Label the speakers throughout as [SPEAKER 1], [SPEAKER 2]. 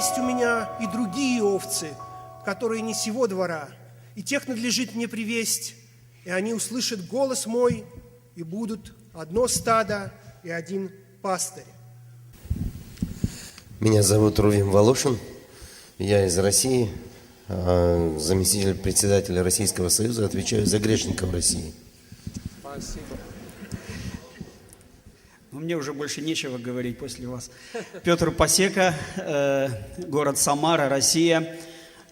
[SPEAKER 1] есть у меня и другие овцы, которые не сего двора, и тех надлежит мне привесть, и они услышат голос мой, и будут одно стадо и один пастырь.
[SPEAKER 2] Меня зовут Рувим Волошин. Я из России, а, заместитель председателя Российского Союза, отвечаю за грешников России.
[SPEAKER 3] Ну, мне уже больше нечего говорить после вас. Петр Пасека, э, город Самара, Россия.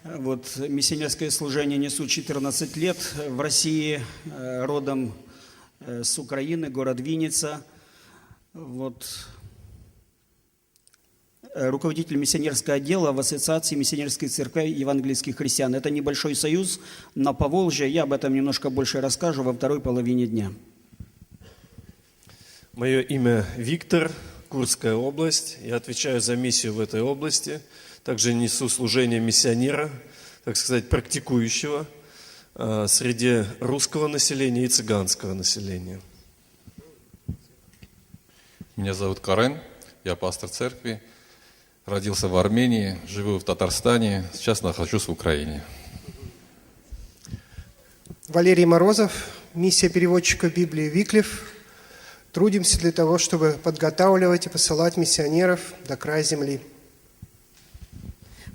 [SPEAKER 3] Вот миссионерское служение несу 14 лет в России, э, родом э, с Украины, город Винница. Вот руководитель миссионерского отдела в Ассоциации миссионерской церкви евангельских христиан. Это небольшой союз на Поволжье. Я об этом немножко больше расскажу во второй половине дня.
[SPEAKER 4] Мое имя Виктор, Курская область. Я отвечаю за миссию в этой области. Также несу служение миссионера, так сказать, практикующего э, среди русского населения и цыганского населения.
[SPEAKER 5] Меня зовут Карен, я пастор церкви. Родился в Армении, живу в Татарстане, сейчас нахожусь в Украине.
[SPEAKER 1] Валерий Морозов, миссия переводчика Библии Виклев. Трудимся для того, чтобы подготавливать и посылать миссионеров до края земли.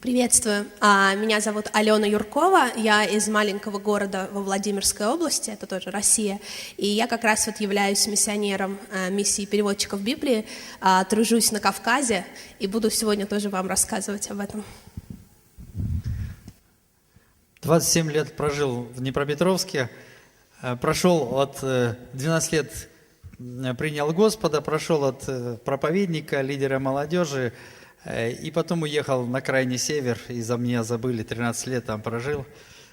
[SPEAKER 6] Приветствую. А, Меня зовут Алена Юркова. Я из маленького города во Владимирской области, это тоже Россия. И я как раз вот являюсь миссионером а, миссии переводчиков Библии, а, тружусь на Кавказе и буду сегодня тоже вам рассказывать об этом.
[SPEAKER 7] 27 лет прожил в Днепропетровске, э, прошел от э, 12 лет э, принял Господа, прошел от э, проповедника, лидера молодежи, э, и потом уехал на крайний север, и за меня забыли, 13 лет там прожил.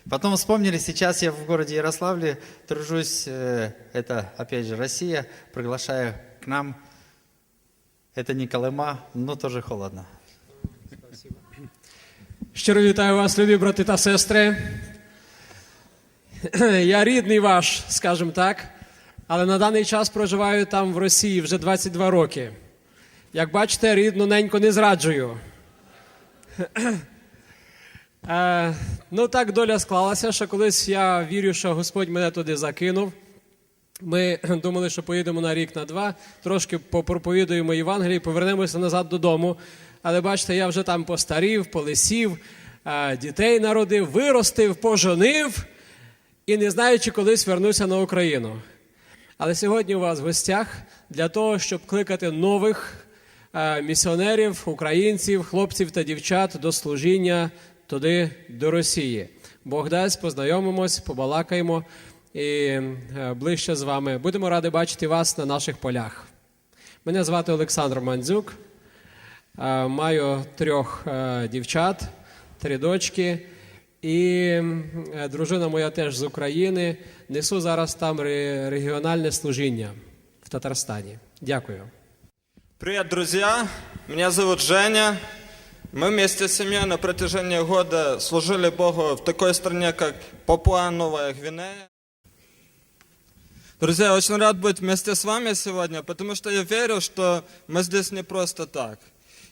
[SPEAKER 7] Потом вспомнили, сейчас я в городе Ярославле тружусь, э, это опять же Россия, приглашаю к нам. Это не Колыма, но тоже холодно.
[SPEAKER 8] Щиро вітаю вас, любі брати та сестри. Я рідний ваш, скажімо так, Але на даний час проживаю там в Росії вже 22 роки. Як бачите, рідну неньку не зраджую. Е, ну так доля склалася, що колись я вірю, що Господь мене туди закинув. Ми думали, що поїдемо на рік, на два, трошки попроповідуємо Євангелії, повернемося назад додому. Але бачите, я вже там постарів, полисів, е, дітей народив, виростив, поженив і не знаю, чи колись вернуся на Україну. Але сьогодні у вас в гостях для того, щоб кликати нових е, місіонерів, українців, хлопців та дівчат до служіння туди, до Росії. Бог дасть, познайомимось, побалакаємо і е, ближче з вами. Будемо раді бачити вас на наших полях. Мене звати Олександр Мандзюк. Е, Маю трьох дівчат, три дочки. І е, дружина моя теж з України. Несу зараз там ре- регіональне служіння в Татарстані. Дякую.
[SPEAKER 9] Привет, друзья! Меня зовут Женя. Мы вместе с семьей на протяжении года служили Богу в такой стране, как Папуа-Новая Гвинея. Друзья, я очень рад быть вместе с вами сегодня, потому что я верю, что мы здесь не просто так.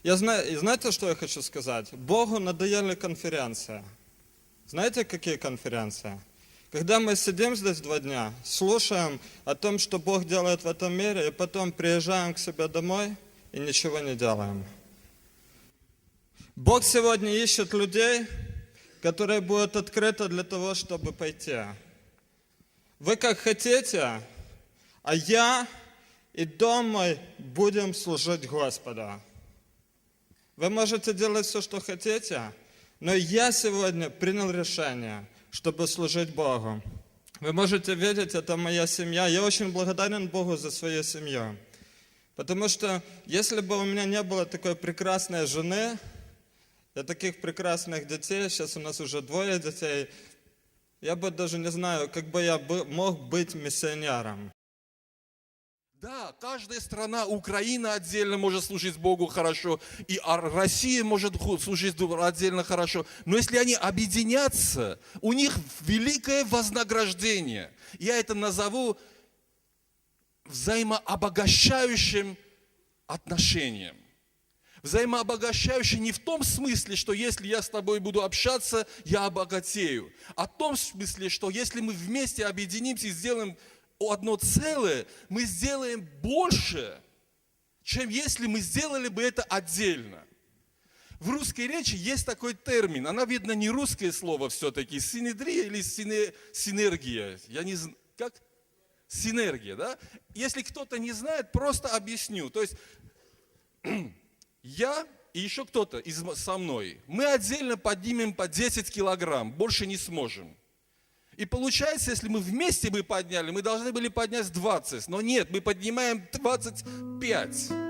[SPEAKER 9] Я знаю, и знаете, что я хочу сказать? Богу надоели конференции. Знаете, какие конференции? Когда мы сидим здесь два дня, слушаем о том, что Бог делает в этом мире, и потом приезжаем к себе домой и ничего не делаем. Бог сегодня ищет людей, которые будут открыты для того, чтобы пойти. Вы как хотите, а я и дом мой будем служить Господу. Вы можете делать все, что хотите, но я сегодня принял решение, чтобы служить Богу. Вы можете видеть, это моя семья. Я очень благодарен Богу за свою семью. Потому что если бы у меня не было такой прекрасной жены, и таких прекрасных детей, сейчас у нас уже двое детей, я бы даже не знаю, как бы я мог быть миссионером.
[SPEAKER 10] Да, каждая страна, Украина отдельно может служить Богу хорошо, и Россия может служить отдельно хорошо. Но если они объединятся, у них великое вознаграждение. Я это назову взаимообогащающим отношением. Взаимообогащающее не в том смысле, что если я с тобой буду общаться, я обогатею. А в том смысле, что если мы вместе объединимся и сделаем одно целое, мы сделаем больше, чем если мы сделали бы это отдельно. В русской речи есть такой термин, она, видно, не русское слово все-таки, синедрия или сине- синергия, я не знаю, как? Синергия, да? Если кто-то не знает, просто объясню. То есть я и еще кто-то со мной, мы отдельно поднимем по 10 килограмм, больше не сможем. И получается, если мы вместе бы подняли, мы должны были поднять 20, но нет, мы поднимаем 25.